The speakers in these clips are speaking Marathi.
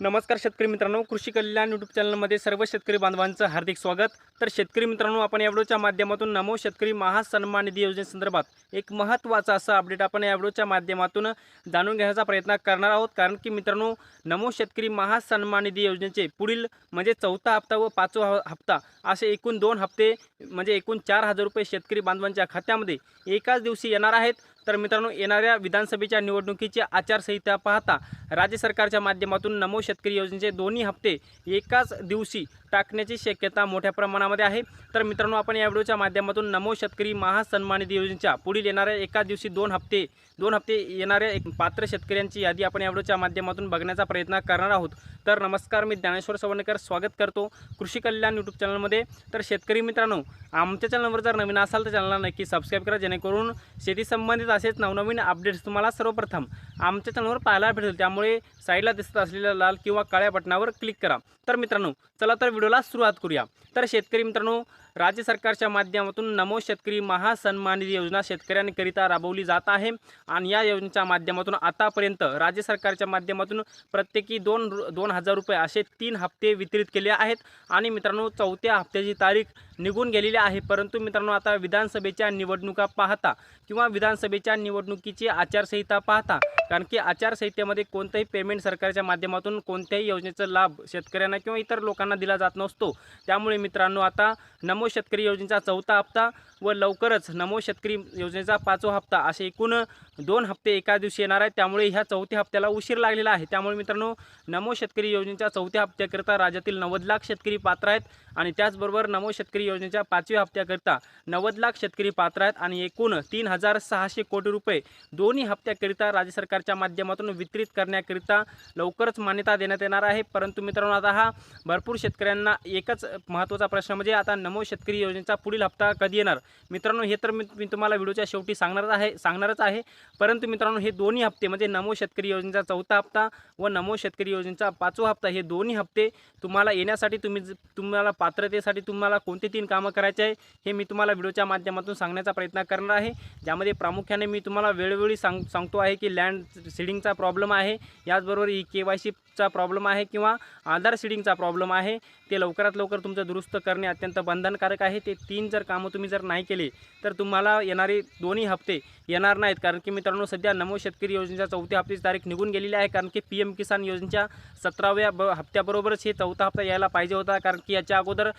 नमस्कार शेतकरी मित्रांनो कृषी कल्याण यूट्यूब चॅनलमध्ये सर्व शेतकरी बांधवांचं हार्दिक स्वागत. तर शेतकरी मित्रांनो आपण या व्हिडिओच्या माध्यमातून नमो शेतकरी महासन्मान निधी योजनेसंदर्भात एक महत्त्वाचा असं अपडेट आपण या व्हिडिओच्या माध्यमातून जाणून घेण्याचा प्रयत्न करणार आहोत. कारण की मित्रांनो नमो शेतकरी महासन्मान निधी योजनेचे पुढील म्हणजे चौथा हप्ता व पाचवा ह- हप्ता असे एकूण दोन हप्ते म्हणजे एकूण चार हजार रुपये शेतकरी बांधवांच्या खात्यामध्ये एकाच दिवशी येणार आहेत. तर मित्रांनो येणाऱ्या विधानसभेच्या निवडणुकीची आचारसंहिता पाहता राज्य सरकारच्या माध्यमातून नमो शेतकरी योजनेचे दोन्ही हप्ते एकाच दिवशी टाकण्याची शक्यता मोठ्या प्रमाणामध्ये आहे. तर मित्रांनो आपण या व्हिडिओच्या माध्यमातून नमो शेतकरी महासन्मान निधी योजनेच्या पुढील येणाऱ्या एका दिवशी दोन हप्ते दोन हप्ते येणाऱ्या एक पात्र शेतकऱ्यांची यादी आपण या व्हिडिओच्या माध्यमातून बघण्याचा प्रयत्न करणार आहोत. तर नमस्कार मी ज्ञानेश्वर सवर्णकर स्वागत करतो कृषी कल्याण यूट्यूब चॅनलमध्ये. तर शेतकरी मित्रांनो आमच्या चॅनलवर जर नवीन असाल तर चॅनलला नक्की सबस्क्राईब करा जेणेकरून शेती संबंधित असेच नवनवीन अपडेट्स तुम्हाला सर्वप्रथम आमच्या चॅनलवर पाहायला भेटेल. त्यामुळे साईडला दिसत असलेल्या लाल किंवा काळ्या बटनावर क्लिक करा. तर मित्रांनो चला तर व्हिडिओला सुरुवात करूया. तर शेतकरी मित्रांनो राज्य सरकारच्या माध्यमातून नमो शेतकरी महासन्मान निधी योजना शेतकऱ्यांकरिता राबवली जात आहे. आणि या योजनेच्या माध्यमातून आतापर्यंत राज्य सरकारच्या माध्यमातून प्रत्येकी दोन रु- दोन हजार रुपये असे तीन हप्ते वितरित केले आहेत. आणि मित्रांनो चौथ्या हप्त्याची तारीख निघून गेलेली आहे. परंतु मित्रांनो आता विधानसभेच्या निवडणुका पाहता किंवा विधानसभेच्या निवडणुकीची आचारसंहिता पाहता कारण की आचारसंहितेमध्ये कोणतंही पेमेंट सरकारच्या माध्यमातून कोणत्याही योजनेचा लाभ शेतकऱ्यांना किंवा इतर लोकांना दिला जात नसतो. त्यामुळे मित्रांनो आता नमो शेतकरी योजनेचा चौथा हप्ता व लवकरच नमो शेतकरी योजनेचा पाचवा हप्ता असे एकूण दोन हप्ते एका दिवशी येणार आहेत. त्यामुळे ह्या चौथ्या हप्त्याला उशीर लागलेला आहे. त्यामुळे मित्रांनो नमो शेतकरी योजनेच्या चौथ्या हप्त्याकरिता राज्यातील नव्वद लाख शेतकरी पात्र आहेत आणि त्याचबरोबर नमो शेतकरी योजनेच्या पाचव्या हप्त्याकरिता नव्वद लाख शेतकरी पात्र आहेत आणि एकूण तीन हजार सहाशे कोटी रुपये दोन्ही हप्त्याकरिता राज्य सरकारच्या माध्यमातून वितरित करण्याकरिता लवकरच मान्यता देण्यात येणार आहे. परंतु मित्रांनो आता हा भरपूर शेतकऱ्यांना एकच महत्त्वाचा प्रश्न म्हणजे आता नमो शेतकरी योजनेचा पुढील हप्ता कधी येणार? मित्रांनो हे तर मी तुम्हाला व्हिडिओच्या शेवटी सांगणारच आहे सांगणारच आहे. परंतु मित्रांनो हे दोन्ही हप्ते म्हणजे नमो शेतकरी योजनेचा चौथा हप्ता व नमो शेतकरी योजनेचा पाचवा हप्ता हे दोन्ही हप्ते तुम्हाला येण्यासाठी तुम्ही तुम्हाला पात्रतेसाठी तुम्हाला कोणते तीन कामं करायचे आहे हे मी तुम्हाला व्हिडिओच्या माध्यमातून सांगण्याचा प्रयत्न करणार आहे. ज्यामध्ये प्रामुख्याने मी तुम्हाला वेळोवेळी सांग सांगतो आहे की लँड सीडिंगचा प्रॉब्लेम आहे याचबरोबर ई के वाय सीचा प्रॉब्लेम आहे किंवा आधार सीडिंगचा प्रॉब्लेम आहे. ते लवकरात लवकर तुमचं दुरुस्त करणे अत्यंत बंधनकारक आहे. ते तीन जर कामं तुम्ही जर नाही केले तर तुम्हाला येणारे दोन्ही हप्ते येणार नाहीत. कारण की मित्रांनो सध्या नमो शेतकरी योजनेच्या चौथ्या हप्त्याची तारीख निघून गेलेली आहे. कारण की पी एम किसान योजनेच्या सतराव्या ब हप्त्याबरोबरच हे चौथा हप्ता यायला पाहिजे होता. कारण की याच्या अगोदर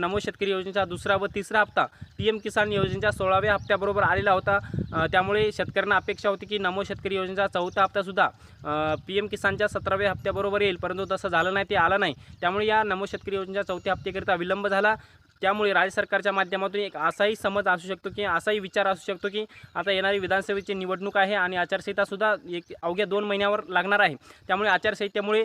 नमो शेतकरी योजनेचा दुसरा व तिसरा हप्ता पी एम किसान योजनेच्या सोळाव्या हप्त्याबरोबर आलेला होता. त्यामुळे शेतकऱ्यांना अपेक्षा होती की नमो शेतकरी योजनेचा चौथा हप्तासुद्धा पी एम किसानच्या सतराव्या हप्त्याबरोबर येईल. परंतु तसं झालं नाही ते आलं नाही. त्यामुळे या नमो शेतकरी योजनेच्या चौथ्या हप्त्याकरिता विलंब झाला. त्यामुळे राज्य सरकारच्या माध्यमातून एक असाही समज असू शकतो की असाही विचार असू शकतो की आता येणारी विधानसभेची निवडणूक आहे आणि आचारसंहितासुद्धा एक अवघ्या दोन महिन्यावर लागणार आहे. त्यामुळे आचारसंहितेमुळे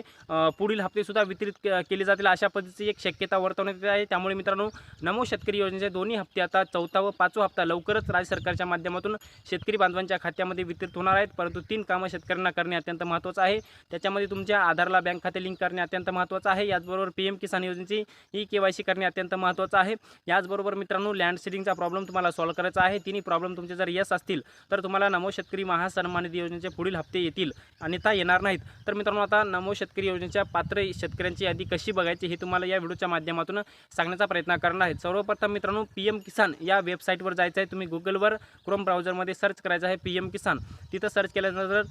पुढील हप्तेसुद्धा वितरित के- केले जातील अशा पद्धतीची एक शक्यता वर्तवण्यात येत आहे. त्यामुळे मित्रांनो नमो शेतकरी योजनेचे दोन्ही हप्ते आता चौथा व पाचवा हप्ता लवकरच राज्य सरकारच्या माध्यमातून शेतकरी बांधवांच्या खात्यामध्ये वितरित होणार आहेत. परंतु तीन कामं शेतकऱ्यांना करणे अत्यंत महत्त्वाचं आहे. त्याच्यामध्ये तुमच्या आधारला बँक खाते लिंक करणे अत्यंत महत्त्वाचं आहे. याचबरोबर पी एम किसान योजनेची ई के वाय सी करणे अत्यंत महत्त्वाचं आहे. याचबरोबर मित्रांनो लँड सीडिंगचा प्रॉब्लेम तुम्हाला सॉल्व्ह करायचा आहे. तिन्ही प्रॉब्लेम तुमचे जर यस असतील तर तुम्हाला नमो शेतकरी महासन्मानित निधी योजनेचे पुढील हप्ते येतील अन्यथा येणार नाहीत. तर मित्रांनो आता नमो शेतकरी योजनेच्या पात्र शेतकऱ्यांची यादी कशी बघायची हे तुम्हाला या व्हिडिओच्या माध्यमातून सांगण्याचा प्रयत्न करणार आहे. सर्वप्रथम मित्रांनो पी एम किसान या वेबसाईटवर जायचं आहे. तुम्ही गुगलवर क्रोम ब्राउझरमध्ये सर्च करायचं आहे पी एम किसान. तिथं सर्च केल्यानंतर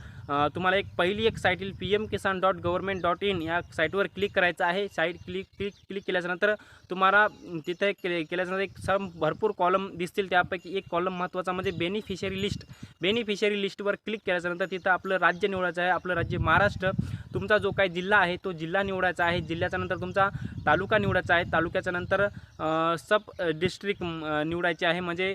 तुम्हाला एक पहिली एक साईट येईल P M Kisan dot government dot in या साईटवर क्लिक करायचं आहे. साईट क्लिक क्लिक क्लिक केल्याच्यानंतर तुम्हाला तिथे केले केल्याच्यानंतर एक सम भरपूर कॉलम दिसतील. त्यापैकी एक कॉलम महत्त्वाचा म्हणजे बेनिफिशरी लिस्ट बेनिफिशरी लिस्टवर क्लिक केल्याच्यानंतर तिथं आपलं राज्य निवडायचं आहे आपलं राज्य महाराष्ट्र. तुमचा जो काही जिल्हा आहे तो जिल्हा निवडायचा आहे. जिल्ह्याच्या नंतर तुमचा तालुका निवडायचा आहे. तालुक्याच्या नंतर सब डिस्ट्रिक्ट निवडायचे आहे. म्हणजे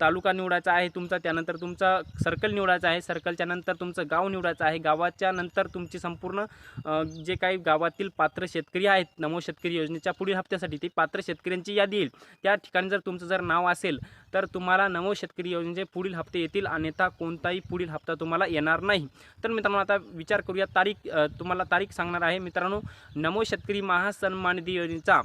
तालुका निवडायचा आहे तुमचा त्यानंतर तुमचा सर्कल निवडायचा आहे. सर्कलच्या नंतर तुमचं गाव निवडायचं आहे. गावाच्या नंतर तुमची संपूर्ण जे काही गावातील पात्र शेतकरी आहेत नमो शेतकरी योजनेच्या पुढील हप्त्यासाठी ती पात्र शेतकऱ्यांची यादी येईल. त्या ठिकाणी जर तुमचं जर नाव असेल तर तुम्हाला नमो शेतकरी योजनेचे पुढील हप्ते येतील अन्यथा कोणताही पुढील हप्ता तुम्हाला येणार नाही. तर मित्रांनो आता विचार करूया तारीख तुम्हाला तारीख सांगणार आहे. मित्रांनो नमो शेतकरी महासन्मान निधी योजनेचा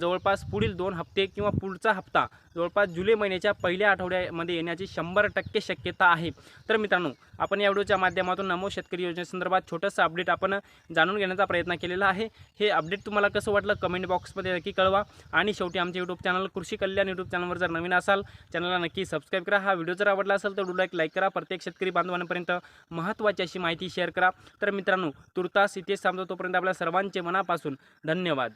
जवळपास पुढील दोन हप्ते किंवा पुढचा हप्ता जवळपास जुलै महिन्याच्या पहिल्या आठवड्यामध्ये येण्याची शंभर टक्के शक्यता आहे. तर मित्रांनो आपण या व्हिडिओच्या माध्यमातून नमो शेतकरी योजनेसंदर्भात छोटंसं अपडेट आपण जाणून घेण्याचा प्रयत्न केलेला आहे. हे अपडेट तुम्हाला कसं वाटलं कमेंट बॉक्समध्ये नक्की कळवा आणि शेवटी आमच्या यूट्यूब चॅनल कृषी कल्याण यूट्यूब चॅनलवर जर नवीन असाल चॅनलला नक्की सबस्क्राईब करा. हा व्हिडिओ जर आवडला असेल तर व्हिडिओला एक लाईक करा. प्रत्येक शेतकरी बांधवांपर्यंत महत्त्वाची अशी माहिती शेअर करा. तर मित्रांनो तुर्तास इथेच थांबतो. तोपर्यंत आपल्या सर्वांचे मनापासून धन्यवाद.